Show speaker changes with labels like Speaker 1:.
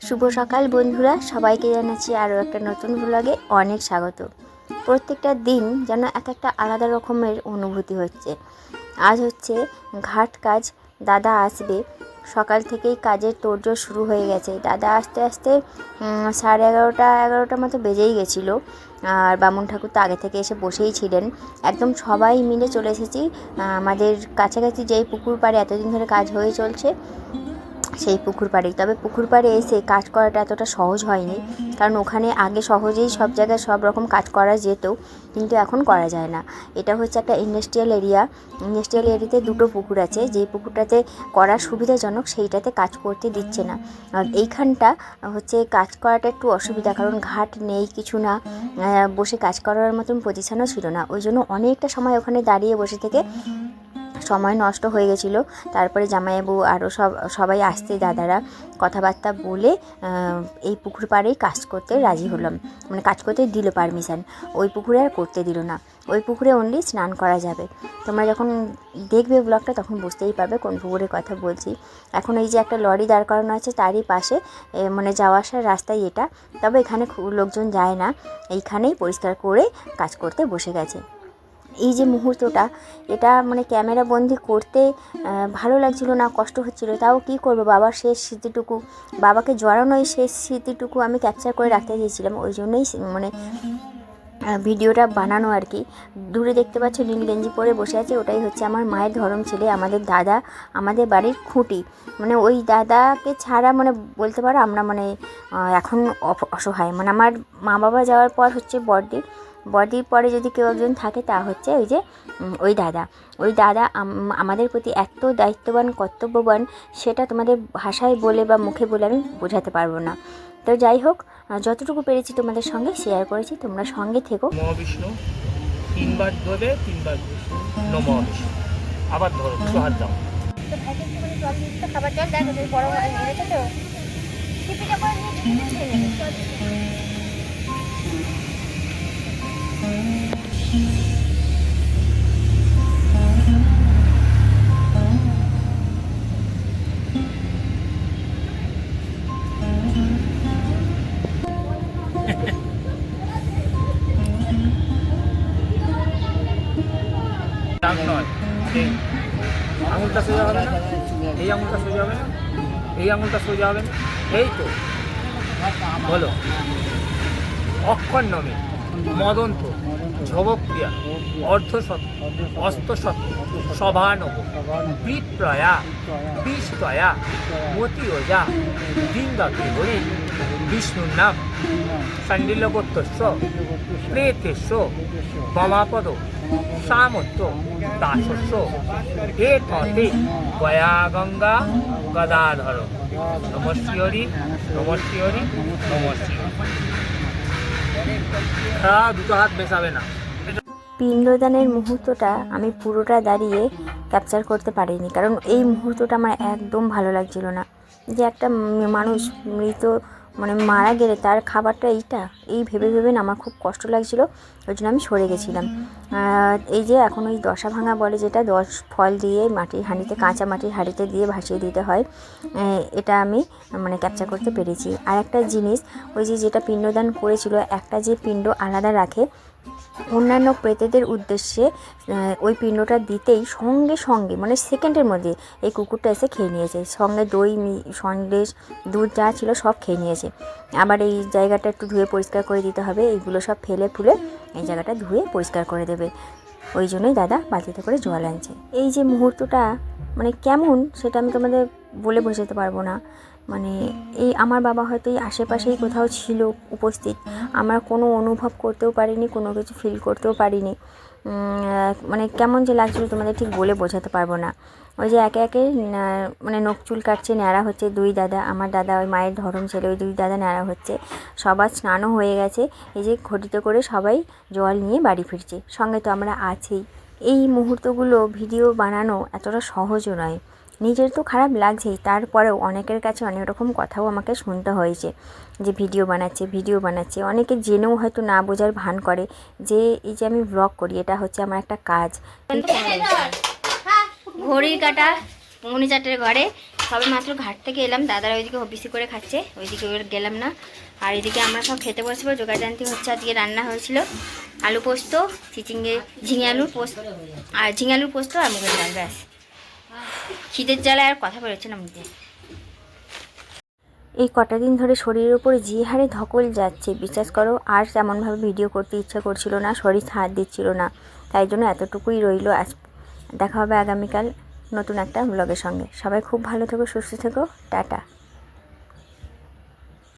Speaker 1: শুভ সকাল বন্ধুরা, সবাইকে জানাচ্ছি আরও একটা নতুন ব্লগে অনেক স্বাগত। প্রত্যেকটা দিন যেন এক একটা আলাদা রকমের অনুভূতি হচ্ছে। আজ হচ্ছে ঘাট কাজ, দাদা আসবে। সকাল থেকেই কাজের তোড়জোড় শুরু হয়ে গেছে। দাদা আসতে আসতে সাড়ে এগারোটা এগারোটার মতো বেজেই গেছিল। আর বামুন ঠাকুর তো আগে থেকে এসে বসেই ছিলেন। একদম সবাই মিলে চলে এসেছি। আমাদের কাছাকাছি যেই পুকুর পাড়ে এতদিন ধরে কাজ হয়ে চলছে সেই পুকুর পাড়েই তবে পুকুর পাড়ে এসে কাজ করাটা এতটা সহজ হয়নি। কারণ ওখানে আগে সহজেই সব জায়গায় সব রকম কাজ করা যেত, কিন্তু এখন করা যায় না। এটা হচ্ছে একটা ইন্ডাস্ট্রিয়াল এরিয়া ইন্ডাস্ট্রিয়াল এরিয়াতে দুটো পুকুর আছে। যেই পুকুরটাতে করা সুবিধাজনক সেইটাতে কাজ করতে দিচ্ছে না। আর এইখানটা হচ্ছে কাজ করাটা একটু অসুবিধা, কারণ ঘাট নেই, কিছু না। বসে কাজ করার মতন পজিশনও ছিল না। ওই জন্য অনেকটা সময় ওখানে দাঁড়িয়ে বসে থেকে সময় নষ্ট হয়ে গেছিল। তারপরে জামাইবাবু আরও সব, সবাই আসতে দাদারা কথাবার্তা বলে এই পুকুর পাড়েই কাজ করতে রাজি হলাম। মানে কাজ করতে দিল পারমিশন ওই পুকুরে আর করতে দিল না। ওই পুকুরে অনলি স্নান করা যাবে। তোমরা যখন দেখবে ব্লগটা তখন বুঝতেই পারবে কোন পুকুরের কথা বলছি। এখন এই যে একটা লরি দাঁড় করানো আছে, তারই পাশে মানে যাওয়া আসার রাস্তায় এটা। তবে এখানে লোকজন যায় না। এইখানেই পরিষ্কার করে কাজ করতে বসে গেছে। এই যে মুহূর্তটা, এটা মানে ক্যামেরা বন্দি করতে ভালো লাগছিল না, কষ্ট হচ্ছিল। তাও কি করব? বাবার শেষ স্মৃতিটুকু, বাবাকে জড়ানো এই শেষ স্মৃতিটুকু আমি ক্যাপচার করে রাখতে চেয়েছিলাম। ওই জন্যই মানে ভিডিওটা বানানো আর কি। দূরে দেখতে পাচ্ছ নীল গেঞ্জি পরে বসে আছে, ওটাই হচ্ছে আমার মায়ের ধরম ছেলে, আমাদের দাদা, আমাদের বাড়ির খুঁটি। মানে ওই দাদাকে ছাড়া মানে বলতে পারো আমরা মানে এখন অসহায়। মানে আমার মা বাবা যাওয়ার পর হচ্ছে বড়দি বডির পরে যদি কেউ একজন থাকে তা হচ্ছে ওই যে ওই দাদা। ওই দাদা আমাদের প্রতি এত দায়িত্ববান কর্তব্যবান সেটা তোমাদের ভাষায় বলে বা মুখে বলে আমি বোঝাতে পারব না। তো যাই হোক যতটুকু পেরেছি তোমাদের সঙ্গে শেয়ার করেছি তোমরা সঙ্গে থেকো।
Speaker 2: নম বিষ্ণু তিনবার ধরে তিনবার নম আবার ধরো হাত দাও।
Speaker 1: খাবার জল? দেখো বড় মেরেছে তো।
Speaker 2: দাগ নয়। আঙুলটা সোজা হবে না, এই আঙুলটা সোজা হবে না, এই আঙুলটা সোজা হবে না, এই তো। বলো। অক্ষর নমে মদন্ত ঝবক্রিয়া অর্ধশত, অস্তশত, সভানব বিপ্রয়া বিস্তয়া মতিরজা দিনদাকে হরি বিষ্ণুর নাম সান্ডিল্যগোত্তস্য প্রেতেস্য মমাপদ সামত্য দাসস্য এ থতে গয়া গঙ্গা গদাধর নমস্তি হরি নমস্তি হ্যাঁ দুটো হাত মেশাবে না
Speaker 1: পিণ্ডদানের মুহূর্তটা আমি পুরোটা দাঁড়িয়ে ক্যাপচার করতে পারিনি, কারণ এই মুহূর্তটা আমার একদম ভালো লাগছিল না। যে একটা মানুষ মৃত মানে মারা গেলে তার খাবারটা এইটা। এই ভেবে ভেবে না আমার খুব কষ্ট লাগছিল, ওই জন্য আমি সরে গেছিলাম। এই যে এখন ওই দশা ভাঙা বলে যেটা, দশ ফল দিয়ে মাটির হাঁড়িতে, কাঁচা মাটির হাঁড়িতে দিয়ে ভাসিয়ে দিতে হয় এটা আমি মানে ক্যাপচার করতে পেরেছি। আর একটা জিনিস, ওই যে যেটা পিণ্ডদান করেছিল, একটা যে পিণ্ড আলাদা রাখে অন্যান্য প্রেতেদের উদ্দেশ্যে ওই পিণ্ডটা দিতেই সঙ্গে সঙ্গে মানে সেকেন্ডের মধ্যে এই কুকুরটা এসে খেয়ে নিয়েছে। সঙ্গে দই সন্দেশ, দুধ যা ছিল সব খেয়ে নিয়েছে। আবার এই জায়গাটা একটু ধুয়ে পরিষ্কার করে দিতে হবে। এইগুলো সব ফেলে ফুলে এই জায়গাটা ধুয়ে পরিষ্কার করে দেবে। ওই জন্যই দাদা বালতিতে করে জল আনছে। এই যে মুহূর্তটা মানে কেমন সেটা আমি তোমাদের বলে বোঝাতে পারব না। মানে এই আমার বাবা হয়তো এই আশেপাশেই কোথাও ছিল উপস্থিত। আমরা কোনো অনুভব করতেও পারিনি কোনো কিছু ফিল করতেও পারিনি। মানে কেমন যে লাগছিল তোমাদের ঠিক বলে বোঝাতে পারব না। ওই যে একে একে মানে নখ চুল কাটছে ন্যাড়া হচ্ছে দুই দাদা আমার দাদা ওই মায়ের ধরম ছেলে ওই দুই দাদা ন্যাড়া হচ্ছে। সবার স্নানও হয়ে গেছে এই যে ঘটিতে করে সবাই জল নিয়ে বাড়ি ফিরছে। সঙ্গে তো আমরা আছেই। এই মুহূর্তগুলো ভিডিও বানানো এতটা সহজও নয়। নিজের তো খারাপ লাগছেই, তারপরেও অনেকের কাছে অনেক রকম কথাও আমাকে শুনতে হয়েছে, যে ভিডিও বানাচ্ছে ভিডিও বানাচ্ছে। অনেকে জেনেও হয়তো না বোঝার ভান করে যে এই যে আমি ব্লগ করি, এটা হচ্ছে আমার একটা কাজ। ঘড়ির কাটা পৌনে চারটের ঘরে, সবে মাত্র ঘাট থেকে এলাম, দাদারা ওইদিকে হবিসি করে খাচ্ছে, ওইদিকে গেলাম না। আর এদিকে আমরা সব খেতে বসবো জোগাড়জান্তি হচ্ছে আজকে রান্না হয়েছিল, আলু পোস্ত, চিচিঙ্গে, ঝিঙে আলুর পোস্ত, আর ঝিঙে আলুর পোস্ত আর মুগের ডাল, ব্যাস। খিদের জ্বালায় আর কথা বেরোচ্ছে না মুখে। এই কটা দিন ধরে শরীরের উপরে যে হারে ধকল যাচ্ছে, বিশ্বাস করো, আর তেমনভাবে ভিডিও করতে ইচ্ছা করছিল না, শরীর হাত দিচ্ছিল না। তাই জন্য এতটুকুই রইল আজ। দেখা হবে আগামীকাল নতুন একটা ব্লগের সঙ্গে। সবাই খুব ভালো থেকো, সুস্থ থেকো। টাটা।